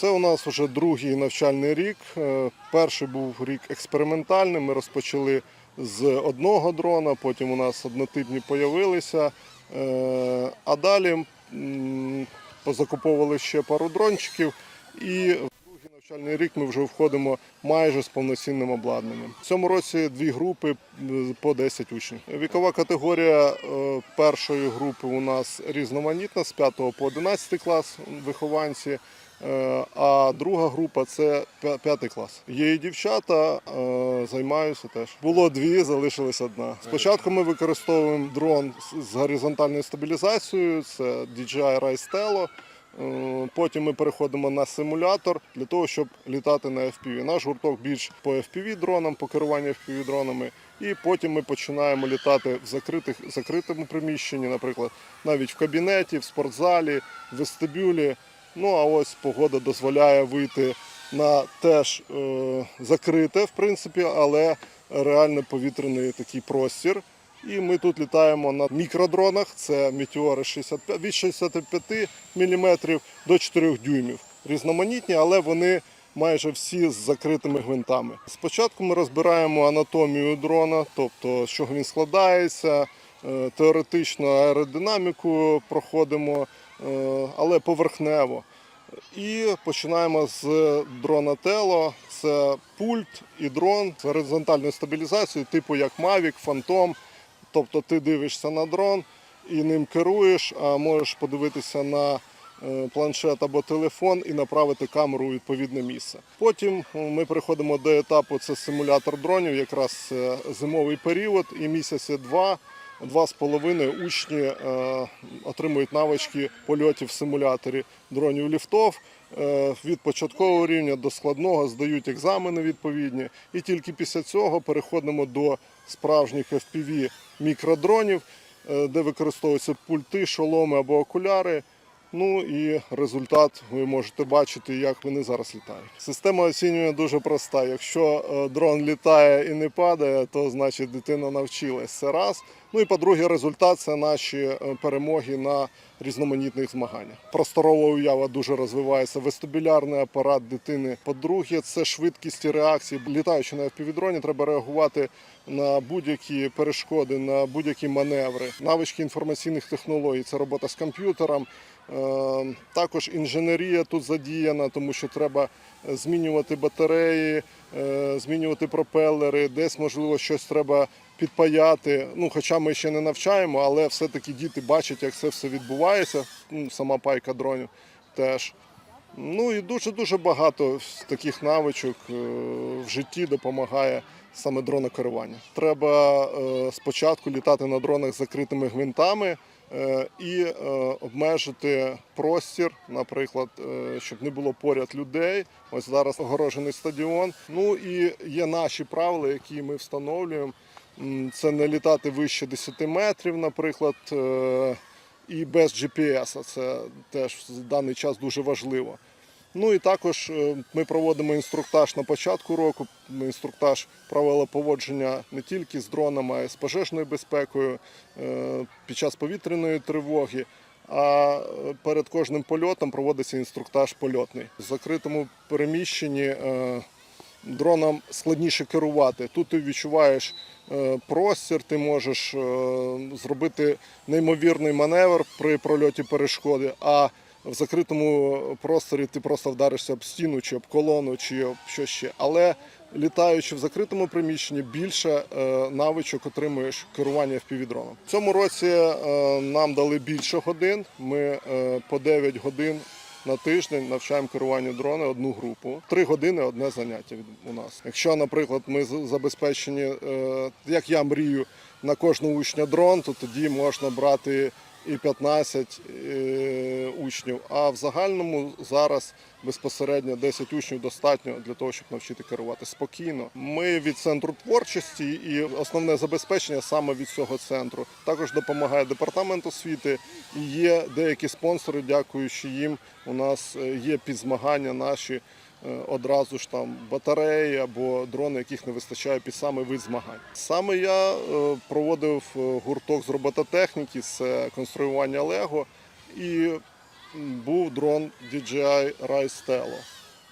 Це у нас вже другий навчальний рік. Е, Перший був рік експериментальний. Ми розпочали з одного дрона, потім у нас однотипні появилися. Е, А далі позакуповували ще пару дрончиків. І навчальний рік ми вже входимо майже з повноцінним обладнанням. В цьому році дві групи по 10 учнів. Вікова категорія е, першої групи у нас різноманітна з 5 по 11 клас вихованці. Е, А друга група це п'я- п'ятий клас. Є і дівчата, е, займаюся теж. Було дві, залишилась одна. Спочатку ми використовуємо дрон з- горизонтальною стабілізацією, це DJI Rise Telo. Е, Потім ми переходимо на симулятор для того, щоб літати на FPV. Наш гурток більш по FPV дронам, по керуванню FPV дронами. І потім ми починаємо літати в закритих, закритому приміщенні, наприклад, навіть в кабінеті, в спортзалі, в вестибюлі. Ну а ось погода дозволяє вийти на теж е, закрите, в принципі, але реально повітряний такий простір. І ми тут літаємо на мікродронах. Це метеори 65, від 65 мм до 4 дюймів. Різноманітні, але вони майже всі з закритими гвинтами. Спочатку ми розбираємо анатомію дрона, тобто з чого він складається, е, теоретично аеродинаміку проходимо, е, але поверхнево. І починаємо з дрона Тело. Це пульт і дрон з горизонтальною стабілізацією, типу як Mavic, Phantom. Тобто ти дивишся на дрон і ним керуєш, а можеш подивитися на е, планшет або телефон і направити камеру у відповідне місце. Потім е, ми переходимо до етапу це симулятор дронів, якраз е, зимовий період, і місяці два. Два з половиною учні отримують навички польотів в симуляторі дронів ліфтов. Від початкового рівня до складного здають екзамени відповідні. І тільки після цього переходимо до справжніх FPV мікродронів, е, де використовуються пульти, шоломи або окуляри. Ну і результат ви можете бачити, як вони зараз літають. Система оцінювання дуже проста. Якщо е, дрон літає і не падає, то значить дитина навчилась. Це раз. Ну і по-друге, результат це наші е, перемоги на різноманітних змаганнях. Просторова уява дуже розвивається. Вестибулярний апарат дитини. По-друге, це швидкість реакції. Літаючи на FPV-дроні, треба реагувати на будь-які перешкоди, на будь-які маневри. Навички інформаційних технологій це робота з комп'ютером. Е, Також інженерія тут задіяна, тому що треба змінювати батареї, е, змінювати пропелери, десь можливо щось треба підпаяти. Ну, хоча ми ще не навчаємо, але все-таки діти бачать, як це все відбувається. Ну, сама пайка дронів теж. Ну і дуже дуже багато таких навичок е, в житті допомагає саме дронокерування. Треба е, спочатку літати на дронах з закритими гвинтами е, і е, обмежити простір, наприклад, е, щоб не було поряд людей. Ось зараз огорожений стадіон. Ну і є наші правила, які ми встановлюємо. Це не літати вище 10 метрів, наприклад. е, і без GPS. Це теж в даний час дуже важливо. Ну і також е, ми проводимо інструктаж на початку року. Інструктаж правила поводження не тільки з дронами, а й з пожежною безпекою е, під час повітряної тривоги. А е, перед кожним польотом проводиться інструктаж польотний. В закритому переміщенні дроном складніше керувати. Тут ти відчуваєш простір, ти можеш зробити неймовірний маневр при прольоті перешкоди. А в закритому просторі ти просто вдаришся об стіну, чи об колону, чи об що ще. Але літаючи в закритому приміщенні, більше е, навичок отримуєш керування FPV-дроном. В цьому році е, нам дали більше годин. Ми е, по 9 годин на тиждень навчаємо керуванню дрона одну групу. Три години одне заняття від- у нас. Якщо, наприклад, ми забезпечені, як я мрію, на кожного учня дрон, то тоді можна брати і 15 е, учнів. А в загальному зараз безпосередньо 10 учнів достатньо для того, щоб навчити керувати спокійно. Ми від центру творчості і основне забезпечення саме від цього центру. Також допомагає департамент освіти і є деякі спонсори, дякуючи їм. У нас е, є підзмагання наші одразу ж там батареї або дрони, яких не вистачає під саме вид змагань. Саме я е, проводив е, гурток з робототехніки, це конструювання Лего. І був дрон DJI Rise Telo.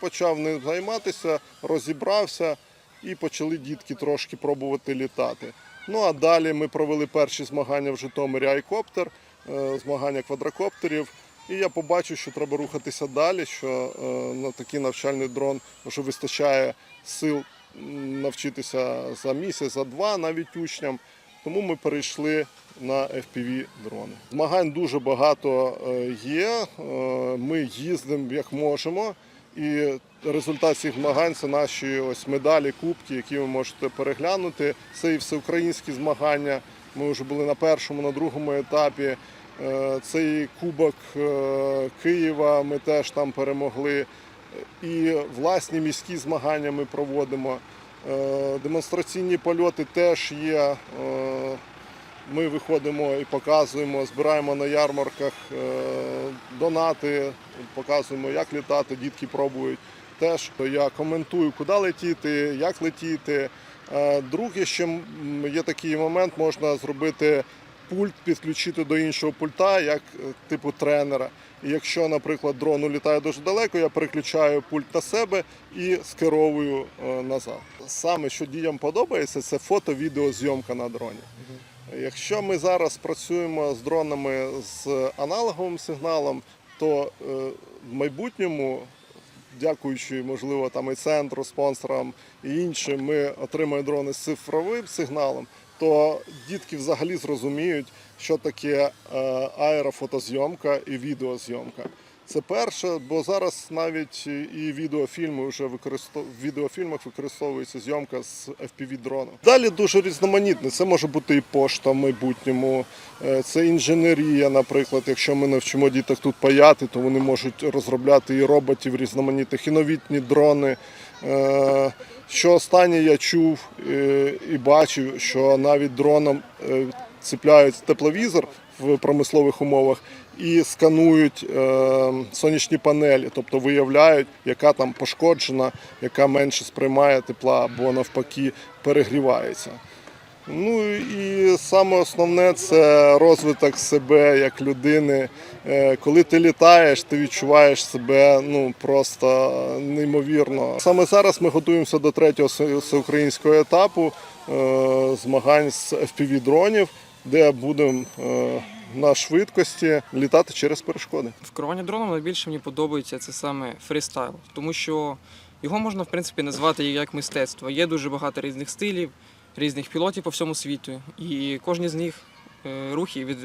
Почав ним займатися, розібрався і почали дітки трошки пробувати літати. Ну а далі ми провели перші змагання в Житомирі Айкоптер, е, змагання квадрокоптерів. І я побачив, що треба рухатися далі, що е, на такий навчальний дрон вже вистачає сил навчитися за місяць, за два навіть учням. Тому ми перейшли на FPV дрони. Змагань дуже багато е, є. е, Ми їздимо як можемо. І результат цих змагань це наші ось медалі, кубки, які ви можете переглянути. Це і всеукраїнські змагання. Ми вже були на першому, на другому етапі. Е, Це і Кубок е, Києва. Ми теж там перемогли. І власні міські змагання ми проводимо. Е, Демонстраційні польоти теж є. Ми виходимо і показуємо, збираємо на ярмарках донати, показуємо, як літати, дітки пробують. Теж я коментую, куди летіти, як летіти. Друге, ще є такий момент, можна зробити пульт, підключити до іншого пульта, як е, типу тренера. І якщо, наприклад, дрон улітає дуже далеко, я переключаю пульт на себе і скеровую е, назад. Саме що діям подобається, це фото-відеозйомка на дроні. Якщо ми зараз працюємо з дронами з аналоговим сигналом, то е, в майбутньому, дякуючи, можливо, там і центру, спонсорам і іншим, ми отримаємо дрони з цифровим сигналом, то дітки взагалі зрозуміють, що таке е, аерофотозйомка і відеозйомка. Це перше, бо зараз навіть і відеофільми вже використов... в відеофільмах використовується зйомка з fpv дроном. Далі дуже різноманітне. Це може бути і пошта в майбутньому, е, це інженерія, наприклад. Якщо ми навчимо діток тут паяти, то вони можуть розробляти і роботів різноманітних, і новітні дрони. Е, Що останнє я чув е, і бачив, що навіть дроном е, цепляють тепловізор в промислових умовах і сканують сонячні панелі, тобто виявляють, яка там пошкоджена, яка менше сприймає тепла або навпаки перегрівається. Ну і саме основне це розвиток себе як людини. Е, Коли ти літаєш, ти відчуваєш себе ну просто неймовірно. Саме зараз ми готуємося до третього всеукраїнського етапу е, змагань з fpv дронів, де будемо е, на швидкості літати через перешкоди. В керуванні дроном найбільше мені подобається це саме фрістайл, тому що його можна в принципі назвати як мистецтво. Є дуже багато різних стилів, різних пілотів по всьому світу, і кожні з них е, рухи від,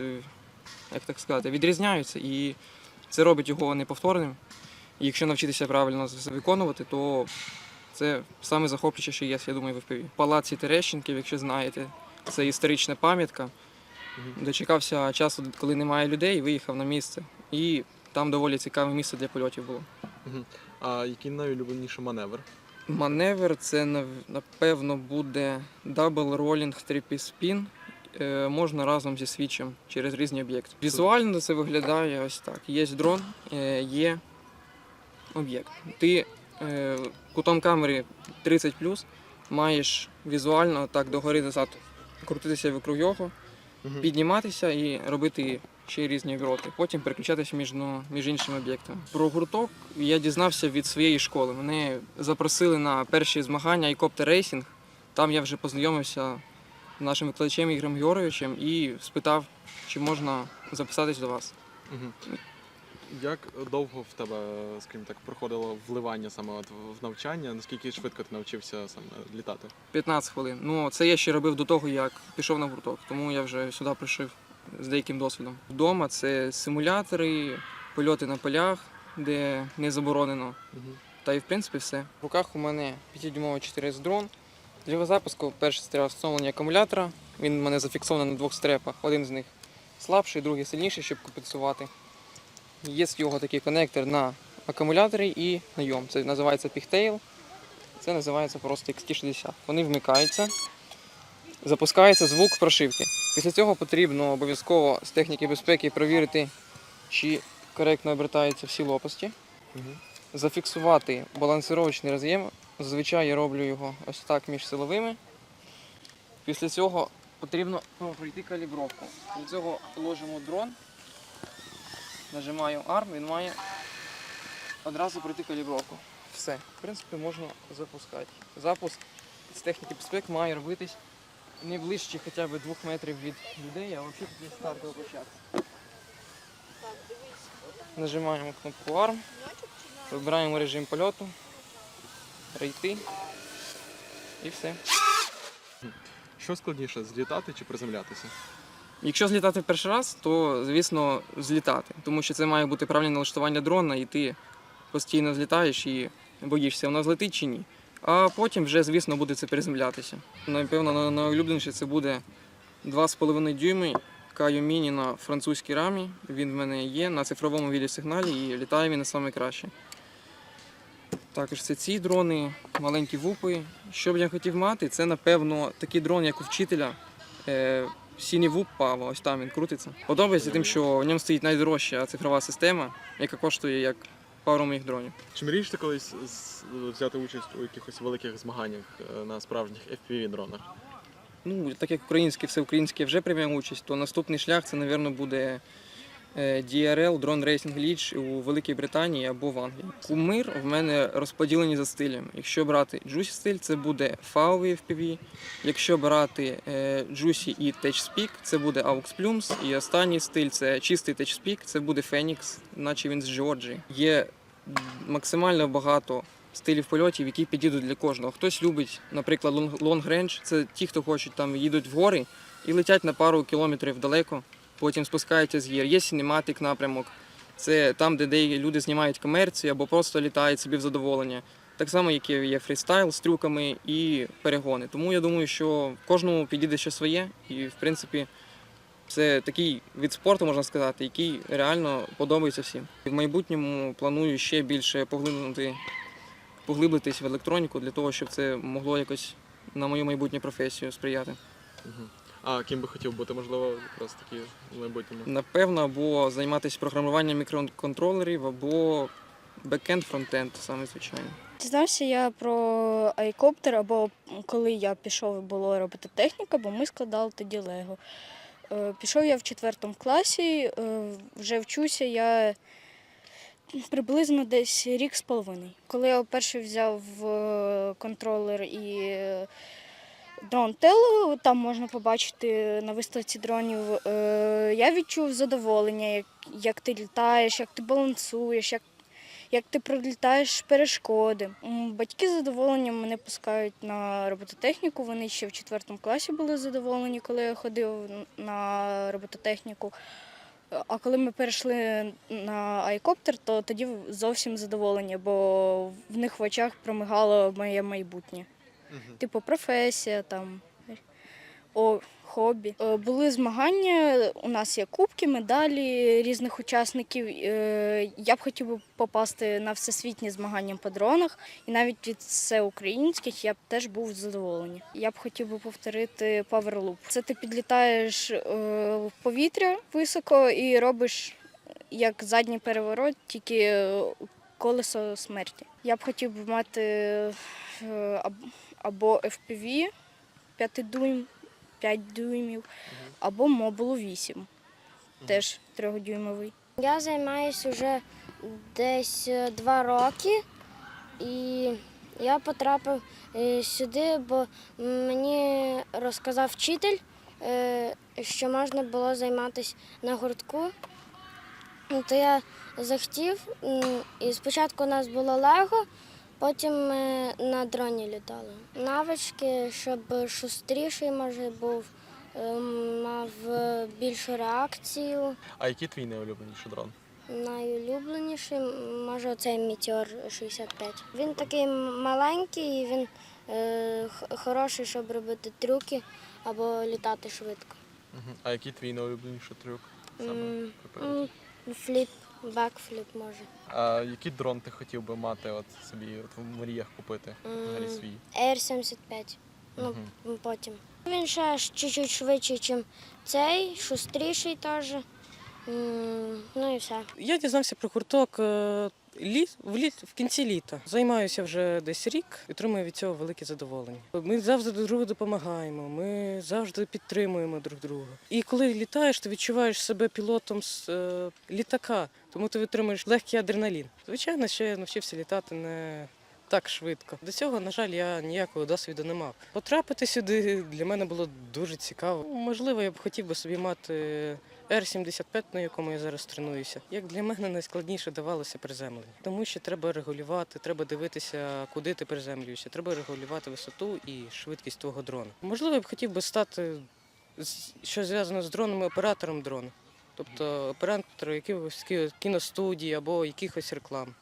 як так сказати, відрізняються, і це робить його неповторним. І якщо навчитися правильно це виконувати, то це саме захоплююче, що є, я думаю, в FPV. Палаці Терещенків, якщо знаєте, це історична пам'ятка. Дочекався часу, коли немає людей, виїхав на місце. І там доволі цікаве місце для польотів було. А який найулюбленіший маневр? Маневр це напевно буде дабл ролінг трипі спін. Е, можна разом зі свічем через різні об'єкти. Візуально це виглядає ось так. Є дрон, е, є об'єкт. Ти е, кутом камери 30 маєш візуально так догори назад крутитися вокруг його, підніматися і робити ще й різні обороти. Потім переключатися між, ну, між іншими об'єктами. Про гурток я дізнався від своєї школи. Мене запросили на перші змагання Айкоптер Рейсінг. Там я вже познайомився з нашим викладачем Ігорем Георгійовичем і спитав, чи можна записатись до вас. Мгм. Як довго в тебе, скажімо так, проходило вливання саме от в навчання? Наскільки швидко ти навчився саме літати? 15 хвилин. Ну, це я ще робив до того, як пішов на гурток, тому я вже сюди прийшов з деяким досвідом. Вдома це симулятори, польоти на полях, де не заборонено. Та і в принципі все. В руках у мене 5-дюймовий 4С дрон. Для його запуску перший стріл встановлення акумулятора. Він у мене зафіксований на двох стрепах. Один з них слабший, другий сильніший, щоб компенсувати. Є з його такий коннектор на акумуляторі і на йом. Це називається Pigtail. Це називається просто XT60. Вони вмикаються, запускається звук прошивки. Після цього потрібно обов'язково з техніки безпеки перевірити, чи коректно обертаються всі лопасті зафіксувати балансировочний роз'єм. Зазвичай я роблю його ось так між силовими. Після цього потрібно пройти калібровку. Для цього ложимо дрон нажимаю арм, він має одразу пройти калібровку. Все, в принципі, можна запускати. Запуск з техніки безпеки має робитись не ближче хоча б двох метрів від людей, а взагалі від стартового початку. Нажимаємо кнопку ARM, вибираємо режим польоту, рейти і все. Що складніше, злітати чи приземлятися? Якщо злітати в перший раз, то звісно злітати, тому що це має бути правильне налаштування дрона, і ти постійно злітаєш і боїшся, воно злетить чи ні. А потім вже, звісно, буде це приземлятися. Напевно, найулюбленіше це буде 2,5 дюйми Кайо Міні на французькій рамі. Він в мене є на цифровому відеосигналі і літає він саме краще. Також це ці дрони, маленькі вупи. Що б я хотів мати, це напевно такий дрон, як у вчителя. Е, Сіній вуп Пава, ось там він крутиться. Подобається тим, що в ньому стоїть найдорожча цифрова система, яка коштує як пару моїх дронів. Чи мрієш ти колись взяти участь у якихось великих змаганнях е, на справжніх FPV-дронах? Ну, так як українське, все українське вже приймає участь, то наступний шлях це, мабуть, буде DRL, Drone Racing League у Великій Британії або в Англії. Кумир в мене розподілені за стилями. Якщо брати Juicy стиль, це буде FAW FPV. Якщо брати е, Juicy і TouchSpeak, це буде AUX Plumes. І останній стиль це чистий TouchSpeak, це буде Phoenix, наче він з Джорджії. Є максимально багато стилів польотів, які підійдуть для кожного. Хтось любить, наприклад, лонг- long це ті, хто хочуть там їдуть в гори і летять на пару кілометрів далеко, потім спускаються з гір. Є сінематик напрямок, це там, де деякі люди знімають комерцію або просто літають собі в задоволення. Так само, як і є фрістайл з трюками і перегони. Тому я думаю, що кожному підійде щось своє, і в принципі це такий від спорту, можна сказати, який реально подобається всім. В майбутньому планую ще більше поглибнути, поглиблитись в електроніку для того, щоб це могло якось на мою майбутню професію сприяти. А ким би хотів бути, можливо, якраз таки в майбутньому? Напевно, або займатися програмуванням мікроконтролерів, або бекенд, фронтенд, саме звичайно. Дізнався я про айкоптер, або коли я пішов, було робототехніка, бо ми складали тоді Лего. Е, Пішов я в четвертому класі, е, вже вчуся я приблизно десь рік з половиною. Коли я вперше взяв е, контролер і дрон Тело, там можна побачити на виставці дронів, е, я відчув задоволення, як, як ти літаєш, як ти балансуєш, як як ти пролітаєш перешкоди. Батьки з задоволенням мене пускають на робототехніку. Вони ще в четвертому класі були задоволені, коли я ходив на робототехніку. А коли ми перейшли на айкоптер, то тоді зовсім задоволені, бо в них в очах промигало моє майбутнє. Угу. Типу професія, там, о, хобі. Е, Були змагання, у нас є кубки, медалі різних учасників. Е, Я б хотів би попасти на всесвітні змагання по дронах, і навіть від всеукраїнських я б теж був задоволений. Я б хотів би повторити паверлуп. Це ти підлітаєш е, в повітря високо і робиш як задній переворот, тільки е, колесо смерті. Я б хотів би мати е, або FPV 5 дюйм, 5 дюймів, або Мобулу 8, теж 3-дюймовий. Я займаюся вже десь е, два роки, і я потрапив е, сюди, бо мені розказав вчитель, що можна було займатися на гуртку. Ну, То я захотів, і спочатку у нас було лего, потім ми на дроні літали. Навички, щоб шустріший може був, е, мав більшу реакцію. А який твій найулюбленіший дрон? Найулюбленіший, може, оцей Мітеор 65. Він такий маленький, і він е, хороший, щоб робити трюки або літати швидко. А який твій найулюбленіший трюк? Саме м, Фліп, бакфліп може. А який дрон ти хотів би мати от собі от в мріях купити? Взагалі свій? Air 75. Ну, потім. Він ще ж чуть-чуть швидший, ніж цей, шустріший теж. М, Ну і все. Я дізнався про гурток е, Лі, в, літ, в кінці літа займаюся вже десь рік, і отримую від цього велике задоволення. Ми завжди друг другу допомагаємо, ми завжди підтримуємо друг друга. І коли літаєш, ти відчуваєш себе пілотом з е, літака, тому ти витримуєш легкий адреналін. Звичайно, ще я навчився літати не так швидко. До цього, на жаль, я ніякого досвіду не мав. Потрапити сюди для мене було дуже цікаво. Можливо, я б хотів би собі мати Р-75, на якому я зараз тренуюся. Як для мене найскладніше давалося приземлення, тому що треба регулювати, треба дивитися, куди ти приземлюєшся. Треба регулювати висоту і швидкість твого дрона. Можливо, я б хотів би стати що зв'язано з дронами оператором дрона. Тобто оператор якихось кі- кіностудії або якихось реклам.